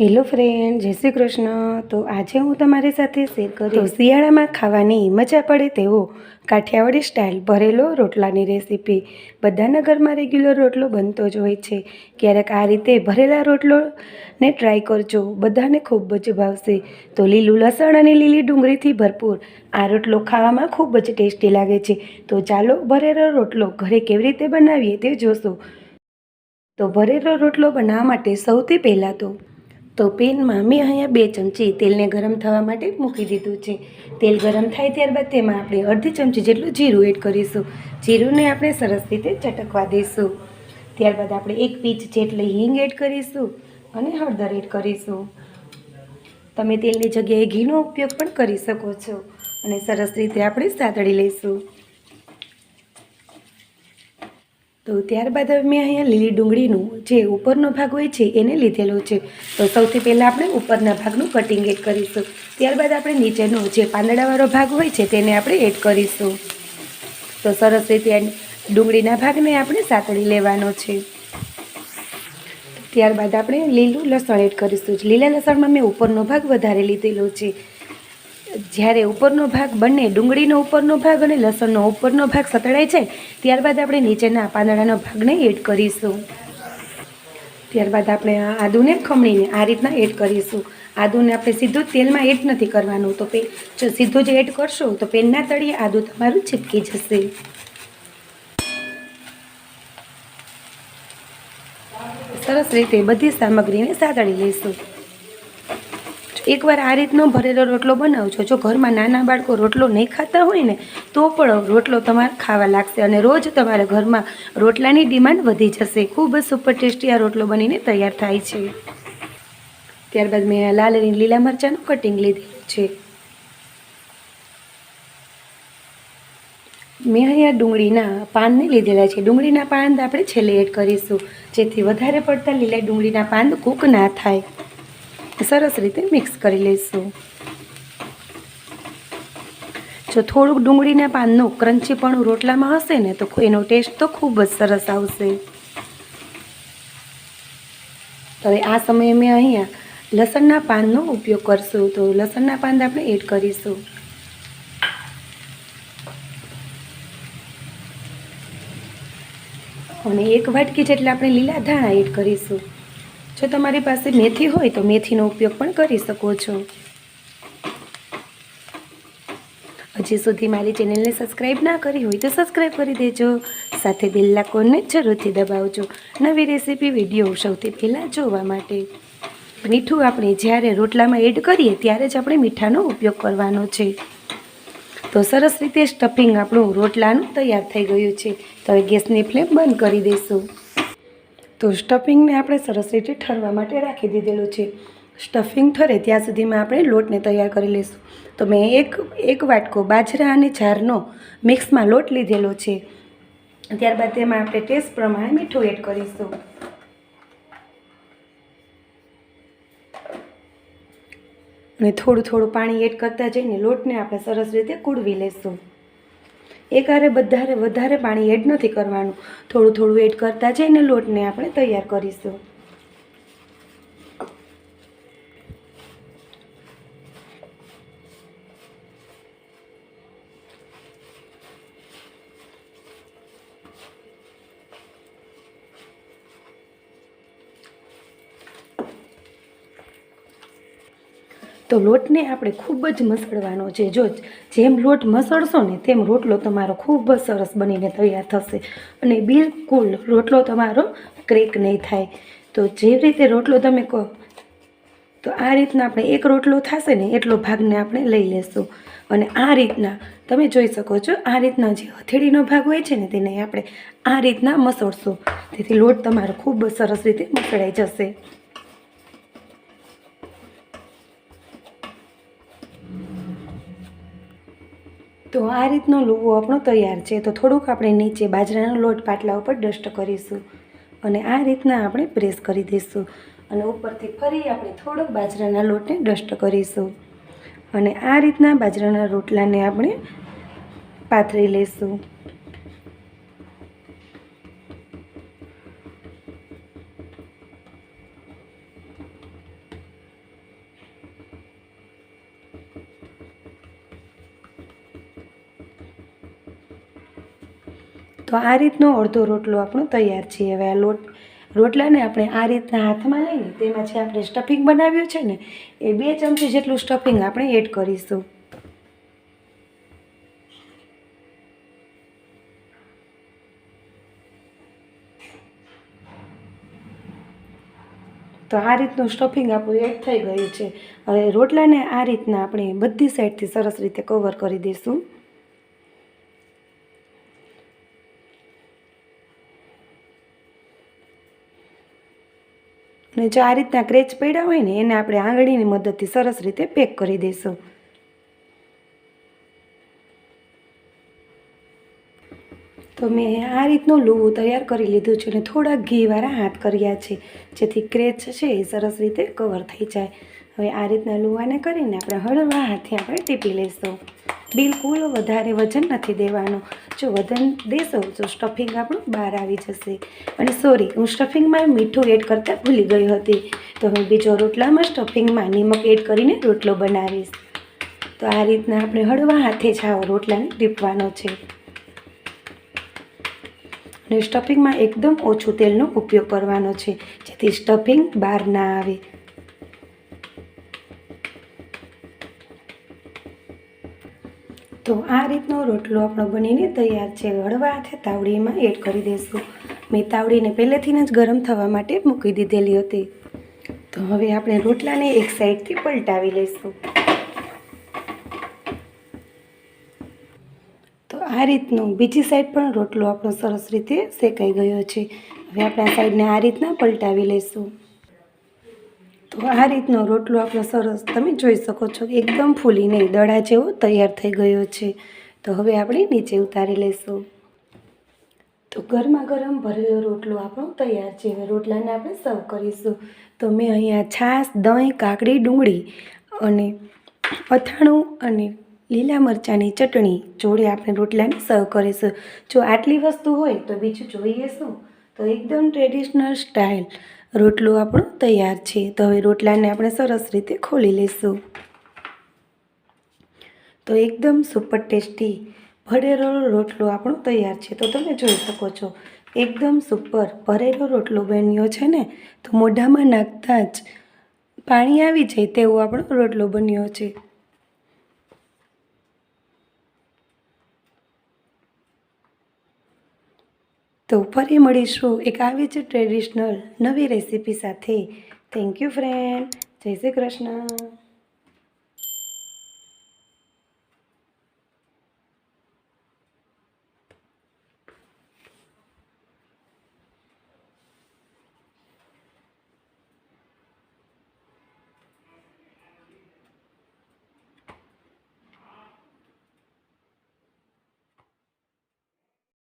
Hello friend જય શ્રી કૃષ્ણ. તો આજે હું તમારી સાથે શેર કરું. શિયાળામાં ખાવાની મજા પડે તેવો કાઠિયાવાડી સ્ટાઇલ ભરેલો રોટલાની રેસીપી બધાના ઘરમાં રેગ્યુલર રોટલો બનતો જ હોય છે. ક્યારેક આ રીતે ભરેલા રોટલોને ટ્રાય કરજો. બધાને ખૂબ જ ભાવશે. તો લીલું લસણ અને લીલી ડુંગળીથી ભરપૂર આ રોટલો ખાવામાં ખૂબ જ ટેસ્ટી લાગે છે. તો ચાલો ભરેલો રોટલો ઘરે કેવી રીતે બનાવીએ તે જોશો. તો ભરેલો રોટલો બનાવવા માટે સૌથી પહેલાં તો તો પેનમાં મેં અહીંયા બે ચમચી તેલને ગરમ થવા માટે મૂકી દીધું છે. તેલ ગરમ થાય ત્યારબાદ તેમાં આપણે અડધી ચમચી જેટલું જીરું એડ કરીશું. જીરુંને આપણે સરસ રીતે ચટકવા દઈશું. ત્યારબાદ આપણે એક પીચ જેટલી હિંગ એડ કરીશું અને હળદર એડ કરીશું. તમે તેલની જગ્યાએ ઘીનો ઉપયોગ પણ કરી શકો છો અને સરસ રીતે આપણે સાતળી લઈશું. તો ત્યારબાદ હવે મેં અહીંયા લીલી ડુંગળીનું જે ઉપરનો ભાગ હોય છે, એને લીધેલો છે. તો સૌથી પહેલાં આપણે ઉપરના ભાગનું કટિંગ એડ કરીશું. ત્યારબાદ આપણે નીચેનો જે પાંદડાવાળો ભાગ હોય છે, તેને આપણે એડ કરીશું. તો સરસ રીતે ડુંગળીના ભાગને આપણે સાતળી લેવાનો છે. ત્યારબાદ આપણે લીલું લસણ એડ કરીશું. લીલા લસણમાં મેં ઉપરનો ભાગ વધારે લીધેલો છે. જ્યારે ઉપરનો ભાગ બંને ડુંગળીનો ઉપરનો ભાગ અને લસણનો ઉપરનો ભાગ સતળાય છે, ત્યારબાદ આપણે નીચેના પાંદડાનો ભાગને એડ કરીશું. ત્યારબાદ આપણે આ આદુને ખમણીને આ રીતના એડ કરીશું. આદુને આપણે સીધું તેલમાં એડ નથી કરવાનું, તો પે જો સીધું જ એડ કરશો, તો પેનના તળિયે આદુ તમારું ચીપકી જશે. સરસ રીતે બધી સામગ્રીને સાતળી લઈશું. એકવાર આ રીતનો ભરેલો રોટલો બનાવજો. જો ઘરમાં નાના બાળકો રોટલો નહીં ખાતા હોય ને, તો પણ રોટલો તમારે ખાવા લાગશે અને રોજ તમારા ઘરમાં રોટલાની ડિમાન્ડ વધી જશે. ખૂબ સુપર ટેસ્ટી આ રોટલો બનીને તૈયાર થાય છે. ત્યારબાદ મેં લાલ અને લીલા મરચાંનું કટિંગ લીધેલું છે. મેં અહીંયા ડુંગળીના પાનને લીધેલા છે. ડુંગળીના પાન આપણે છેલ્લે એડ કરીશું. જેથી વધારે પડતા લીલા ડુંગળીના પાન કૂક ના થાય. સરસ રીતે મિક્સ કરી લઈશું. જો થોડુંક ડુંગળીના પાનનું ક્રન્ચીપણું રોટલામાં હશે ને, તો એનો ટેસ્ટ તો ખૂબ જ સરસ આવશે. હવે આ સમયે મેં અહીંયા લસણના પાનનો ઉપયોગ કરશું, તો લસણના પાન આપણે એડ કરીશું. અને એક વાટકી જેટલા આપણે લીલા ધાણા એડ કરીશું. જો તમારી પાસે મેથી હોય તો મેથીનો ઉપયોગ પણ કરી શકો છો. હજી સુધી મારી ચેનલને સબસ્ક્રાઈબ ના કરી હોય તો સબસ્ક્રાઈબ કરી દેજો. સાથે બેલ લાકોનને જરૂરથી દબાવજો. નવી રેસીપી, વીડિયો સૌથી પહેલાં જોવા માટે. મીઠું આપણે જ્યારે રોટલામાં એડ કરીએ ત્યારે જ આપણે મીઠાનો ઉપયોગ કરવાનો છે. તો સરસ રીતે સ્ટફિંગ આપણું રોટલાનું તૈયાર થઈ ગયું છે. તો હવે ગેસની ફ્લેમ બંધ કરી દઈશું. તો સ્ટફિંગને આપણે સરસ રીતે ઠરવા માટે રાખી દીધેલું છે. સ્ટફિંગ ઠરે ત્યાં સુધીમાં આપણે લોટને તૈયાર કરી લઈશું. તો મેં એક એક વાટકો બાજરા અને જારનો મિક્સમાં લોટ લીધેલો છે. ત્યારબાદ તેમાં આપણે ટેસ્ટ પ્રમાણે મીઠું એડ કરીશું. અને થોડું થોડું પાણી એડ કરતા જઈને લોટને આપણે સરસ રીતે કૂળવી લેશું એકારે વધારે વધારે પાણી એડ નથી કરવાનું. થોડું થોડું એડ કરતા જઈને લોટને આપણે તૈયાર કરીશું. તો લોટને આપણે ખૂબ જ મસળવાનો છે. જો જેમ લોટ મસળશો ને તેમ રોટલો તમારો ખૂબ જ સરસ બનીને તૈયાર થશે અને બિલકુલ રોટલો તમારો ક્રેક નહીં થાય. તો જે રીતે રોટલો તમે કહો તો આ રીતના આપણે એક રોટલો થશે ને એટલો ભાગને આપણે લઈ લેશું. અને આ રીતના તમે જોઈ શકો છો, આ રીતના જે હથેળીનો ભાગ હોય છે ને તેને આપણે આ રીતના મસળશું. તેથી લોટ તમારો ખૂબ સરસ રીતે મસળાઈ જશે. તો આ રીતનો લુવો આપણો તૈયાર છે. તો થોડુંક આપણે નીચે બાજરાનો લોટ પાટલા ઉપર ડસ્ટ કરીશું અને આ રીતના આપણે પ્રેસ કરી દઈશું અને ઉપરથી ફરી આપણે થોડોક બાજરાના લોટને ડસ્ટ કરીશું અને આ રીતના બાજરાના રોટલાને આપણે પાથરી લઈશું. તો આ રીતનો અડધો રોટલો આપણો તૈયાર છે. હવે આ લોટ, રોટલાને આપણે આ રીતના હાથમાં લઈને તેમાં જે આપણે સ્ટફિંગ બનાવ્યું છે ને, એ બે ચમચી જેટલું સ્ટફિંગ આપણે એડ કરીશું. તો આ રીતનું સ્ટફિંગ આપણું એડ થઈ ગયું છે. હવે રોટલાને આ રીતના આપણે બધી સાઈડથી સરસ રીતે કવર કરી દઈશું. અને જો આ રીતના ક્રેચ પડ્યા હોય ને, એને આપણે આંગળીની મદદથી સરસ રીતે પેક કરી દઈશું. તો મેં આ રીતનું લૂવું તૈયાર કરી લીધું છે અને થોડા ઘીવાળા હાથ કર્યા છે, જેથી ક્રેચ છે એ સરસ રીતે કવર થઈ જાય. હવે આ રીતના લૂવાને કરીને આપણે હળવા હાથે આપણે ટીપી લઈશું. બિલકુલ વધારે વજન નથી દેવાનું. જો વજન દેશો, તો સ્ટફિંગ આપણું બહાર આવી જશે. અને સોરી હું સ્ટફિંગમાં મીઠું એડ કરતાં ભૂલી ગઈ હતી. તો હું બીજો રોટલામાં સ્ટફિંગમાં નિમક એડ કરીને રોટલો બનાવીશ. તો આ રીતના આપણે હળવા હાથે જ આવો રોટલાને ટીપવાનો છે. અને સ્ટફિંગમાં એકદમ ઓછું તેલનો ઉપયોગ કરવાનો છે, જેથી સ્ટફિંગ બહાર ના આવે. તો આ રીતનો રોટલો આપણો બનીને તૈયાર છે. હળવા હાથે તાવડીમાં એડ કરી દઈશું. મેં તાવડીને પહેલેથી જ ગરમ થવા માટે મૂકી દીધેલી હતી. તો હવે આપણે રોટલાને એક સાઈડથી પલટાવી લઈશું. તો આ રીતનો બીજી સાઈડ પણ રોટલો આપણો સરસ રીતે શેકાઈ ગયો છે. હવે આપણે આ સાઈડને આ રીતના પલટાવી લઈશું. તો આ રીતનો રોટલો આપણો સરસ, તમે જોઈ શકો છો એકદમ ફૂલીને દડા જેવો તૈયાર થઈ ગયો છે. તો હવે આપણે નીચે ઉતારી લઈશું. તો ગરમા ગરમ ભરેલો રોટલો આપણો તૈયાર છે. હવે રોટલાને આપણે સર્વ કરીશું. તો મેં અહીંયા છાશ, દહીં, કાકડી, ડુંગળી અને અથાણું અને લીલા મરચાંની ચટણી જોડે આપણે રોટલાને સર્વ કરીશું. જો આટલી વસ્તુ હોય તો બીજું જોઈએ શું? તો એકદમ ટ્રેડિશનલ સ્ટાઇલ. રોટલો આપણો તૈયાર છે. તો હવે રોટલાને આપણે સરસ રીતે ખોલી લઈશું. તો એકદમ સુપર ટેસ્ટી ભરેલો રોટલો આપણો તૈયાર છે. તો તમે જોઈ શકો છો, એકદમ સુપર ભરેલો રોટલો બન્યો છે ને. તો મોઢામાં નાખતા જ પાણી આવી જાય તેવો આપણો રોટલો બન્યો છે. તો ફરી મળીશું. એક આવી જ ટ્રેડિશનલ નવી રેસીપી સાથે. થેન્ક યુ ફ્રેન્ડ જય શ્રી કૃષ્ણ.